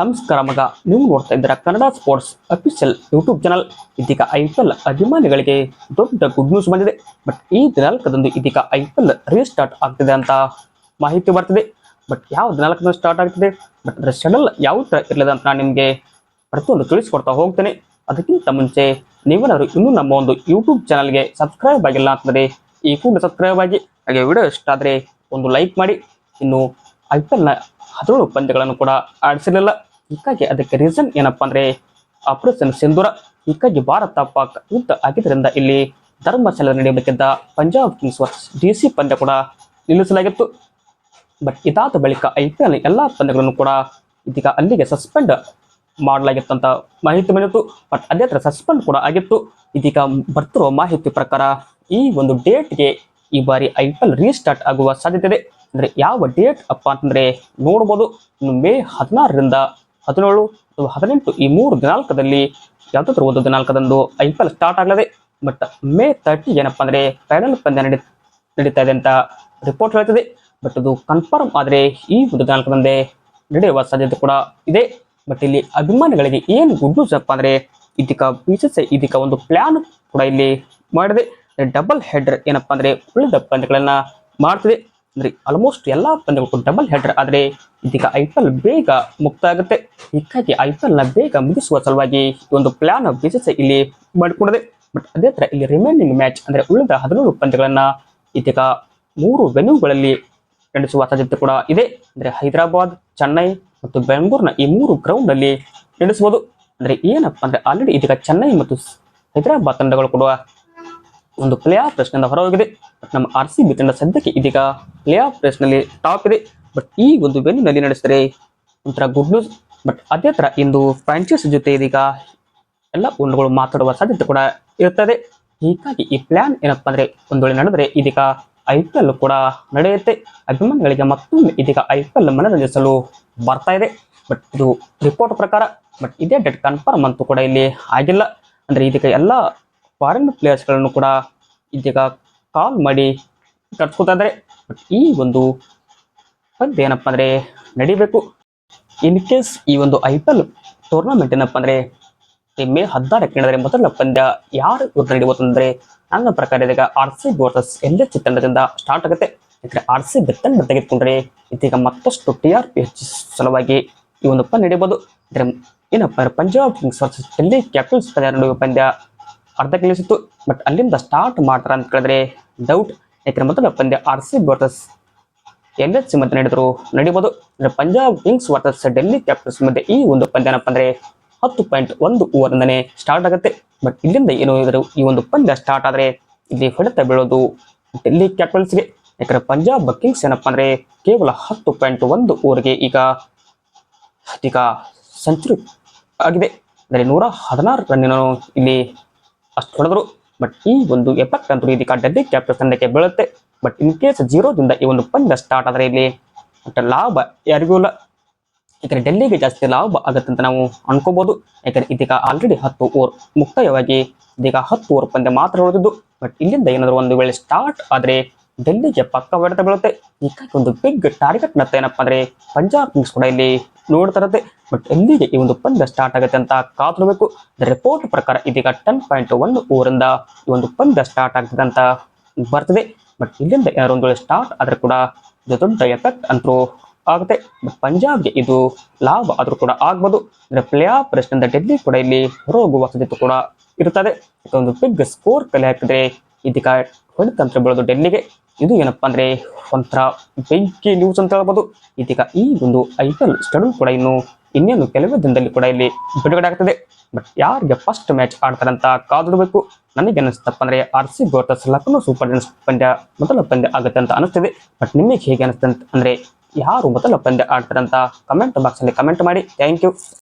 ನಮಸ್ಕಾರ ಮಗ, ನೀವು ನೋಡ್ತಾ ಇದ್ದೀರಾ Kannada sports official YouTube channel ಇದೀಗ ಐ ಪಿ ಎಲ್ ಅಭಿಮಾನಿಗಳಿಗೆ ದೊಡ್ಡ ಗುಡ್ ನ್ಯೂಸ್ ಬಂದಿದೆ. ಬಟ್ ಈ ದಿನಾಂಕದಂದು ಇದೀಗ ಐ ಪಿ ಎಲ್ ರೀಸ್ಟಾರ್ಟ್ ಆಗ್ತಿದೆ ಅಂತ ಮಾಹಿತಿ ಬರ್ತಿದೆ. ಬಟ್ ಯಾವ ದಿನಾಂಕದಂದು ಸ್ಟಾರ್ಟ್ ಆಗ್ತಿದೆ? ಬಟ್ ಅದರ ಶೆಡಲ್ ಯಾವ ಥರ ಇರಲಿದೆ ಅಂತ ನಾನು ನಿಮಗೆ ಪ್ರತಿಯೊಂದು ತಿಳಿಸ್ಕೊಡ್ತಾ ಹೋಗ್ತೇನೆ. ಅದಕ್ಕಿಂತ ಮುಂಚೆ ನೀವೇನಾದ್ರು ಇನ್ನೂ ನಮ್ಮ ಒಂದು ಯೂಟ್ಯೂಬ್ ಚಾನಲ್ಗೆ ಸಬ್ಸ್ಕ್ರೈಬ್ ಆಗಿಲ್ಲ ಅಂತಂದರೆ ಈ ಕೂಡ ಸಬ್ಸ್ಕ್ರೈಬ್ ಆಗಿ, ಹಾಗೆ ವಿಡಿಯೋ ಇಷ್ಟ ಆದರೆ ಒಂದು ಲೈಕ್ ಮಾಡಿ. ಇನ್ನು ಐ ಪಿ ಎಲ್ನ ಹದಿನೇಳು ಪಂದ್ಯಗಳನ್ನು ಕೂಡ ಆಡಿಸಿರಲಿಲ್ಲ. ಹೀಗಾಗಿ ಅದಕ್ಕೆ ರೀಸನ್ ಏನಪ್ಪಾ ಅಂದ್ರೆ ಆಪರೇಷನ್ ಸಿಂಧೂರ ಹೀಗಾಗಿ ಭಾರತ ಪಾಕ್ ಯುದ್ಧ ಆಗಿದ್ದರಿಂದ ಇಲ್ಲಿ ಧರ್ಮಶಾಲೆ ನಡೆಯಬೇಕಿದ್ದ Punjab Kings versus D C ಪಂದ್ಯ ಕೂಡ ನಿಲ್ಲಿಸಲಾಗಿತ್ತು. ಬಟ್ ಇದಾದ ಬಳಿಕ ಐ ಪಿ ಎಲ್ ಎಲ್ಲ ಪಂದ್ಯಗಳನ್ನು ಕೂಡ ಇದೀಗ ಅಲ್ಲಿಗೆ ಸಸ್ಪೆಂಡ್ ಮಾಡಲಾಗಿತ್ತು ಅಂತ ಮಾಹಿತಿ ಬಂದಿತ್ತು. ಬಟ್ ಅದೇ ಥರ ಸಸ್ಪೆಂಡ್ ಕೂಡ ಆಗಿತ್ತು. ಇದೀಗ ಬರ್ತಿರುವ ಮಾಹಿತಿ ಪ್ರಕಾರ ಈ ಒಂದು ಡೇಟ್ಗೆ ಈ ಬಾರಿ ಐ ಪಿ ಎಲ್ ರೀಸ್ಟಾರ್ಟ್ ಆಗುವ ಸಾಧ್ಯತೆ ಇದೆ. ಅಂದ್ರೆ ಯಾವ ಡೇಟ್ ಅಪ್ಪ ಅಂತಂದರೆ ನೋಡ್ಬೋದು. ಮೇ ಹದಿನಾರರಿಂದ ಹದಿನೇಳು ಅಥವಾ ಹದಿನೆಂಟು ಈ ಮೂರು ದಿನಾಂಕದಲ್ಲಿ ಯಾವುದಾದ್ರೂ ಒಂದು ದಿನಾಂಕದಂದು ಐ ಪಿ ಎಲ್ ಸ್ಟಾರ್ಟ್ ಆಗಲಿದೆ ಬಟ್ ಮೇ ತರ್ಟಿ ಏನಪ್ಪ ಅಂದ್ರೆ ಫೈನಲ್ ಪಂದ್ಯ ನಡಿ, ನಡೀತಾ ಇದೆ ಅಂತ ರಿಪೋರ್ಟ್ ಹೇಳ್ತದೆ. ಬಟ್ ಅದು ಕನ್ಫರ್ಮ್ ಆದರೆ ಈ ಒಂದು ದಿನಾಂಕದಂದೇ ನಡೆಯುವ ಸಾಧ್ಯತೆ ಕೂಡ ಇದೆ. ಬಟ್ ಇಲ್ಲಿ ಅಭಿಮಾನಿಗಳಿಗೆ ಏನು ಗುಡ್ ನ್ಯೂಸ್ ಅಪ್ಪ ಅಂದ್ರೆ ಇದೀಗ ಬಿ ಸಿ ಸಿ ಇದಕ್ಕೆ ಒಂದು ಪ್ಲಾನ್ ಕೂಡ ಇಲ್ಲಿ ಮಾಡಿದೆ. ಡಬಲ್ ಹೆಡ್ರ್ ಏನಪ್ಪ ಅಂದ್ರೆ ಉಳಿದ ಪಂದ್ಯಗಳನ್ನ ಮಾಡ್ತಿದೆ. ಅಂದ್ರೆ ಆಲ್ಮೋಸ್ಟ್ ಎಲ್ಲಾ ಪಂದ್ಯಗಳು ಡಬಲ್ ಹೆಡರ್ ಆದ್ರೆ ಇದೀಗ ಐ ಪಿ ಎಲ್ ಬೇಗ ಮುಕ್ತ ಆಗುತ್ತೆ. ಹೀಗಾಗಿ ಐ ಪಿ ಎಲ್ನ ಬೇಗ ಮುಗಿಸುವ ಸಲುವಾಗಿ ಒಂದು ಪ್ಲಾನ್ ಬಿ ಸಿ ಸಿ ಇಲ್ಲಿ ಮಾಡಿಕೊಂಡಿದೆ. ಬಟ್ ಅದೇ ತರ ಇಲ್ಲಿ ರಿಮೈನಿಂಗ್ ಮ್ಯಾಚ್ ಅಂದ್ರೆ ಉಳಿದ ಹದಿನೇಳು ಪಂದ್ಯಗಳನ್ನ ಇದೀಗ ಮೂರು ವೆನ್ಯೂಗಳಲ್ಲಿ ನಡೆಸುವ ಸಾಧ್ಯತೆ ಕೂಡ ಇದೆ. ಅಂದ್ರೆ ಹೈದರಾಬಾದ್, ಚೆನ್ನೈ ಮತ್ತು ಬೆಂಗಳೂರಿನ ಈ ಮೂರು ಗ್ರೌಂಡ್ ಅಲ್ಲಿ ನಡೆಸಬಹುದು. ಅಂದ್ರೆ ಏನಪ್ಪಾ ಅಂದ್ರೆ ಆಲ್ರೆಡಿ ಇದೀಗ ಚೆನ್ನೈ ಮತ್ತು ಹೈದರಾಬಾದ್ ತಂಡಗಳು ಕೂಡ ಒಂದು ಪ್ಲೇ ಆಫ್ ರೇಸ್ನಿಂದ ಹೊರಹೋಗಿದೆ. ನಮ್ಮ ಆರ್ ಸಿ ಬಿ ತಂಡ ಸದ್ಯಕ್ಕೆ ಇದೀಗ ಪ್ಲೇ ಆಫ್ ರೇಸ್ನಲ್ಲಿ ಟಾಪ್ ಇದೆ. ಬಟ್ ಈ ಒಂದು ವೆನ್ಯೂನಲ್ಲಿ ನಡೆಸಿದರೆ ಒಂಥರ ಗುಡ್ ನ್ಯೂಸ್ ಬಟ್ ಅದೇ ಥರ ಇಂದು ಫ್ರಾಂಚೈಸ್ ಜೊತೆ ಇದೀಗ ಎಲ್ಲ ಒಂದುಗಳು ಮಾತಾಡುವ ಸಾಧ್ಯತೆ ಕೂಡ ಇರ್ತದೆ ಹೀಗಾಗಿ ಈ ಪ್ಲಾನ್ ಏನಪ್ಪ ಅಂದರೆ ಒಂದು ವೇಳೆ ನಡೆದರೆ ಇದೀಗ ಐ ಪಿ ಎಲ್ ಕೂಡ ನಡೆಯುತ್ತೆ. ಅಭಿಮಾನಿಗಳಿಗೆ ಮತ್ತೊಮ್ಮೆ ಇದೀಗ ಐ ಪಿ ಎಲ್ ಮನರಂಜಿಸಲು ಬರ್ತಾ ಇದೆ. ಬಟ್ ಇದು ರಿಪೋರ್ಟ್ ಪ್ರಕಾರ ಬಟ್ ಇದೇ ಡೇಟ್ ಕನ್ಫರ್ಮ್ ಅಂತೂ ಕೂಡ ಇಲ್ಲಿ ಆಗಿಲ್ಲ. ಅಂದ್ರೆ ಇದೀಗ ಎಲ್ಲ ಫಾರಿನ್ ಪ್ಲೇಯರ್ಸ್ಗಳನ್ನು ಕೂಡ ಇದೀಗ ಕಾಲ್ ಮಾಡಿ ಇದ್ದಾರೆ. ಬಟ್ ಈ ಒಂದು ಪಂದ್ಯ ಏನಪ್ಪ ಅಂದರೆ ನಡಿಬೇಕು. ಇನ್ ಕೇಸ್ ಈ ಒಂದು ಐ ಪಿ ಎಲ್ ಟೂರ್ನಮೆಂಟ್ ಏನಪ್ಪ ಅಂದರೆ ಮೇ ಹದಿನಾರಕ್ಕೆ ನಡೆದರೆ ಮೊದಲ ಪಂದ್ಯ ಯಾರು ನಡೆಯುವುದು ಅಂದ್ರೆ ನನ್ನ ಪ್ರಕಾರ ಇದೀಗ R C B versus L H start ಆಗುತ್ತೆ. ಯಾಕಂದರೆ ಆರ್ ಸಿ ಬಿ ತೆಗೆದುಕೊಂಡ್ರೆ ಇದೀಗ ಮತ್ತಷ್ಟು ಟಿ ಆರ್ ಪಿ ಹೆಚ್ಚಿಸುವ ಸಲುವಾಗಿ ಈ ಒಂದು ಪಂದ್ಯ ನಡೆಯಬಹುದು ಅಂದರೆ ಏನಪ್ಪ Punjab Kings versus Delhi Capitals ಪಂದ್ಯ ಪಂದ್ಯ ಅರ್ಧ ನಿಲ್ಲಿಸಿತ್ತು ಬಟ್ ಅಲ್ಲಿಂದ ಸ್ಟಾರ್ಟ್ ಮಾಡ್ತಾರ ಅಂತ ಕೇಳಿದ್ರೆ ಡೌಟ್ ಯಾಕಂದ್ರೆ ಮೊದಲ ಪಂದ್ಯ R C versus L H ಮಧ್ಯೆ ನಡೆದ್ರು ನಡೀಬಹುದು Punjab Kings versus Delhi Capitals ಮಧ್ಯೆ ಈ ಒಂದು ಪಂದ್ಯ ಏನಪ್ಪ ಅಂದ್ರೆ ಹತ್ತು ಪಾಯಿಂಟ್ ಒಂದು ಓವರಿಂದನೇ ಸ್ಟಾರ್ಟ್ ಆಗುತ್ತೆ. ಬಟ್ ಇಲ್ಲಿಂದ ಏನು ಇದ್ರು ಈ ಒಂದು ಪಂದ್ಯ ಸ್ಟಾರ್ಟ್ ಆದ್ರೆ ಇಲ್ಲಿ ಹೊಡೆತ ಬೀಳೋದು ಡೆಲ್ಲಿ ಕ್ಯಾಪಿಟಲ್ಸ್ಗೆ ಯಾಕಂದ್ರೆ ಪಂಜಾಬ್ ಕಿಂಗ್ಸ್ ಏನಪ್ಪ ಅಂದ್ರೆ ಕೇವಲ ಹತ್ತು ಪಾಯಿಂಟ್ ಒಂದು ಓವರ್ಗೆ ಈಗ ಈಗ ಸೆಂಚುರಿ ಆಗಿದೆ. ಅಂದರೆ ನೂರ ಹದಿನಾರು ರನ್ನಿನ ಇಲ್ಲಿ ಅಷ್ಟು ಹೊಡೆದ್ರು. ಬಟ್ ಈ ಒಂದು ಎಫೆಕ್ಟ್ ಅಂತೂ ಇದೀಗ ಡೆಲ್ಲಿ ಕ್ಯಾಪಿಟಲ್ ತಂಡಕ್ಕೆ ಬೀಳುತ್ತೆ. ಬಟ್ ಇನ್ ಕೇಸ್ ಜೀರೋದಿಂದ ಈ ಒಂದು ಪಂದ್ಯ ಸ್ಟಾರ್ಟ್ ಆದರೆ ಇಲ್ಲಿ ಬಟ್ ಲಾಭ ಯಾರಿಗೂ ಇಲ್ಲ. ಯಾಕಂದ್ರೆ ಡೆಲ್ಲಿಗೆ ಜಾಸ್ತಿ ಲಾಭ ಆಗುತ್ತೆ ಅಂತ ನಾವು ಅನ್ಕೋಬಹುದು ಯಾಕಂದ್ರೆ ಇದೀಗ ಆಲ್ರೆಡಿ ಹತ್ತು ಓವರ್ ಮುಕ್ತಾಯವಾಗಿ ಇದೀಗ ಹತ್ತು ಓವರ್ ಪಂದ್ಯ ಮಾತ್ರ ಉಳಿದಿದ್ದು. ಬಟ್ ಇಲ್ಲಿಂದ ಏನಾದರೂ ಒಂದು ವೇಳೆ ಸ್ಟಾರ್ಟ್ ಆದರೆ ಡೆಲ್ಲಿಗೆ ಪಕ್ಕ ಹೊಡೆತ ಬೀಳುತ್ತೆ. ಈಗ ಒಂದು ಬಿಗ್ ಟಾರ್ಗೆಟ್ ಮತ್ತೆ ಏನಪ್ಪಾ ಅಂದ್ರೆ ಪಂಜಾಬ್ ಕಿಂಗ್ಸ್ ಕೂಡ ಇಲ್ಲಿ ನೋಡ್ತಾ ಇರುತ್ತೆ ಬಟ್ ಎಲ್ಲಿಗೆ ಈ ಒಂದು ಪಂದ್ಯ ಸ್ಟಾರ್ಟ್ ಆಗುತ್ತೆ ಅಂತ ಕಾದ್ರಬೇಕು ರಿಪೋರ್ಟ್ ಪ್ರಕಾರ ಇದೀಗ ಟೆನ್ ಪಾಯಿಂಟ್ ಒನ್ ಓವರಿಂದ ಈ ಒಂದು ಪಂದ್ಯ ಸ್ಟಾರ್ಟ್ ಆಗ್ತದೆ ಅಂತ ಬರ್ತದೆ. ಬಟ್ ಇಲ್ಲಿಂದ ಏನಾದ್ರು ಒಂದು ಸ್ಟಾರ್ಟ್ ಆದ್ರೆ ಕೂಡ ಇದು ದೊಡ್ಡ ಎಫೆಕ್ಟ್ ಅಂತೂ ಆಗುತ್ತೆ. ಬಟ್ ಪಂಜಾಬ್ಗೆ ಇದು ಲಾಭ ಆದ್ರೂ ಕೂಡ ಆಗ್ಬೋದು. ಅಂದ್ರೆ ಪ್ಲೇ ಆಫ್ ಅಂತ ಡೆಲ್ಲಿ ಕೂಡ ಇಲ್ಲಿ ಹೊರಹೋಗುವ ಸಾಧ್ಯತೆ ಕೂಡ ಇರುತ್ತದೆ. ಒಂದು ಬಿಗ್ ಸ್ಕೋರ್ ಕಲೆ ಹಾಕಿದ್ರೆ ಇದೀಗ ಹೊಡೆತಂತ್ರ ಬೀಳೋದು ಡೆಲ್ಲಿಗೆ. ಇದು ಏನಪ್ಪಾ ಅಂದ್ರೆ ಒಂಥರ ಬೆಂಕಿ ನ್ಯೂಸ್ ಅಂತ ಹೇಳ್ಬೋದು. ಇದೀಗ ಈ ಒಂದು ಐ ಪಿ ಎಲ್ ಸ್ಟೆಡ್ಯೂಲ್ ಕೂಡ ಇನ್ನು ಇನ್ನೇನು ಕೆಲವೇ ದಿನದಲ್ಲಿ ಕೂಡ ಇಲ್ಲಿ ಬಿಡುಗಡೆ ಆಗ್ತದೆ. ಬಟ್ ಯಾರಿಗೆ ಫಸ್ಟ್ ಮ್ಯಾಚ್ ಆಡ್ತಾರಂತ ಕಾದಿಡಬೇಕು. ನನಗೆ ಅನಿಸ್ತಪ್ಪ ಅಂದ್ರೆ R C versus Lucknow Super Giants ಪಂದ್ಯ ಮೊದಲ ಪಂದ್ಯ ಆಗುತ್ತೆ ಅಂತ ಅನಿಸ್ತದೆ. ಬಟ್ ನಿಮಗೆ ಹೇಗೆ ಅನಿಸ್ತಂತ ಅಂದ್ರೆ ಯಾರು ಮೊದಲ ಪಂದ್ಯ ಆಡ್ತಾರಂತ ಕಮೆಂಟ್ ಬಾಕ್ಸ್ ಅಲ್ಲಿ ಕಮೆಂಟ್ ಮಾಡಿ. Thank you